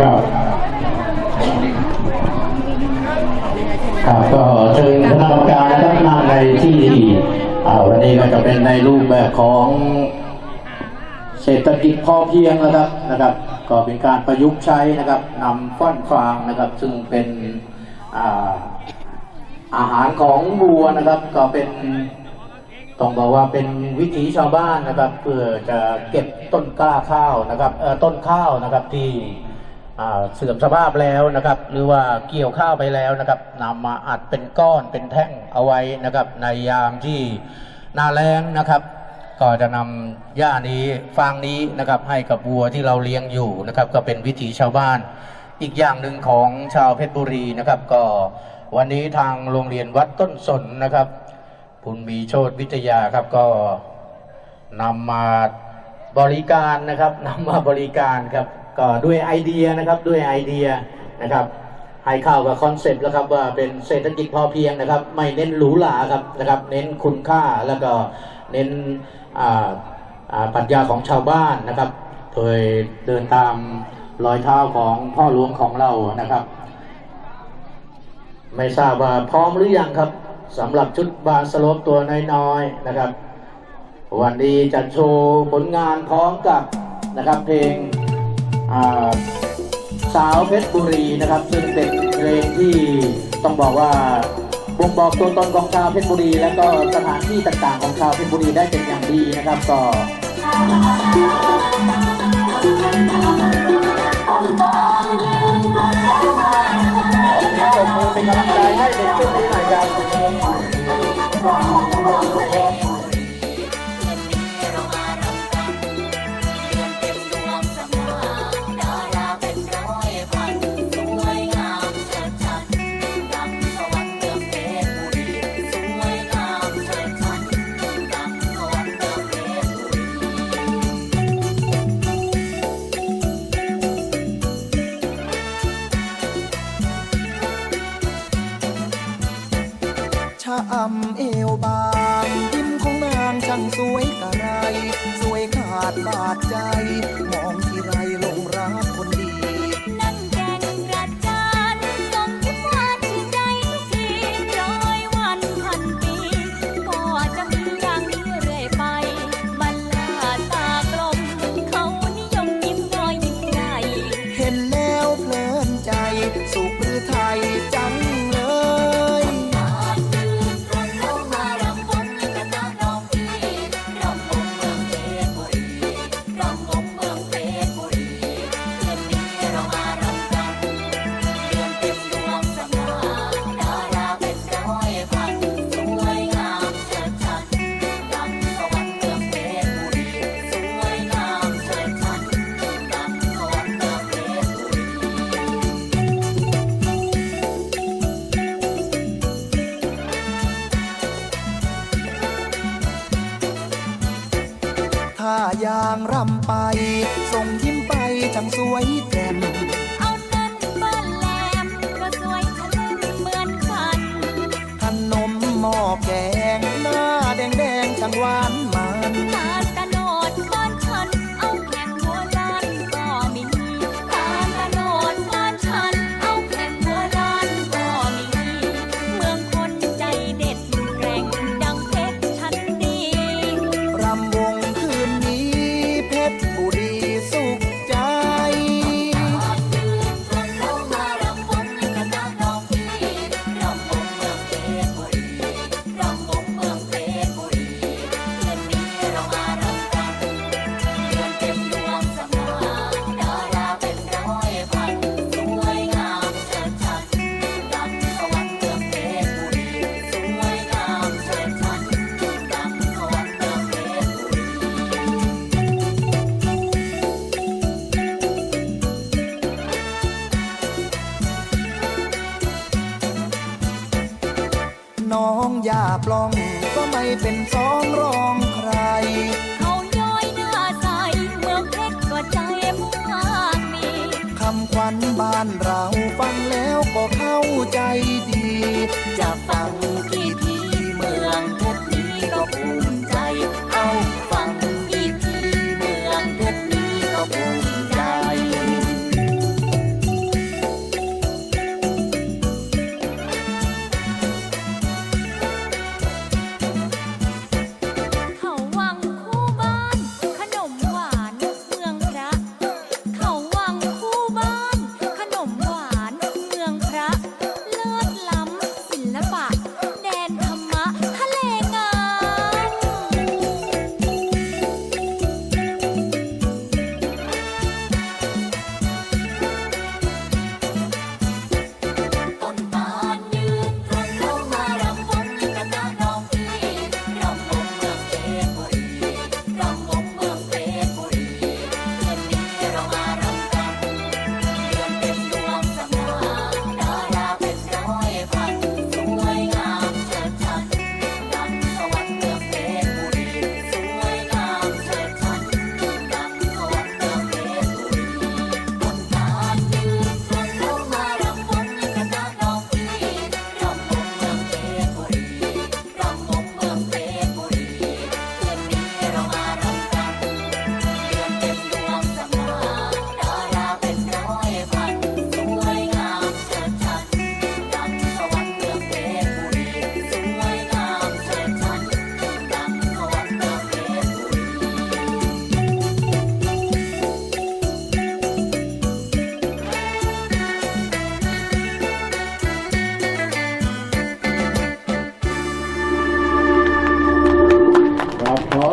ครับครับก็เชิญคณะกรรมการนะครับนั่งในที่อันนี้ก็จะเป็นในรูปแบบของเศรษฐกิจพอเพียงนะครับนะครับ ก็เป็นการประยุกต์ใช้นะครับนำฟ้อนฟางนะครับ ซึ่งเป็นอาหารของวัวนะครับ ก็เป็นต้องบอกว่าเป็นวิถีชาวบ้านนะครับ เพื่อจะเก็บต้นกล้าข้าวนะครับต้นข้าวนะครับที่ เสื่อมสภาพแล้วนะครับ หรือว่าเกี่ยวข้าวไปแล้วนะครับนำมาอัดเป็นก้อนเป็นแท่งเอาไว้นะครับ ในยามที่หนาแรงนะครับ ก็จะนำหญ้านี้ฟางนี้นะครับให้กับวัวที่เราเลี้ยงอยู่นะครับ ก็เป็นวิถีชาวบ้าน อีกอย่างหนึ่งของชาวเพชรบุรีนะครับ ก็วันนี้ทางโรงเรียนวัดต้นสนนะครับคุณมีโชตวิทยาครับก็นำมาบริการนะครับนำมาบริการครับ ก็ด้วยไอเดียนะครับด้วยไอเดียนะครับให้เข้ากับคอนเซ็ปต์แล้วครับว่าเป็นเศรษฐกิจพอเพียงนะครับ ไม่เน้นหรูหราครับนะครับ เน้นคุณค่าแล้วก็เน้นปรัชญาของชาวบ้านนะครับโดยเดินตามรอยเท้าของพ่อหลวงของเรานะครับ ไม่ทราบว่าพร้อมหรือยังครับสำหรับชุดบาสโลปตัวน้อยๆนะครับ วันนี้จะโชว์ผลงานพร้อมกับนะครับเพลง สาวเพชรบุรีนะครับซึ่งเป็นเพลงที่ต้องบอกว่าบ่งบอกตัวตนของชาวเพชรบุรี และก็สถานที่ต่างๆของชาวเพชรบุรีได้เป็นอย่างดีนะครับก็ ช่างสวยกะไร สวยขาดบาดใจ มองที่ไรลงรัก อย่างรำไป ส่งยิ้มไปจังสวย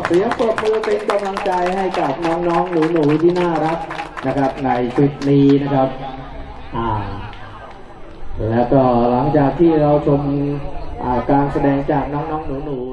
บมือเป็นกำลังใจให้กับน้องๆหนูๆที่น่ารักนะครับ ในชุดนี้นะครับอ่าแล้วก็หลังจากที่เราชมการแสดงจากน้องๆหนูๆ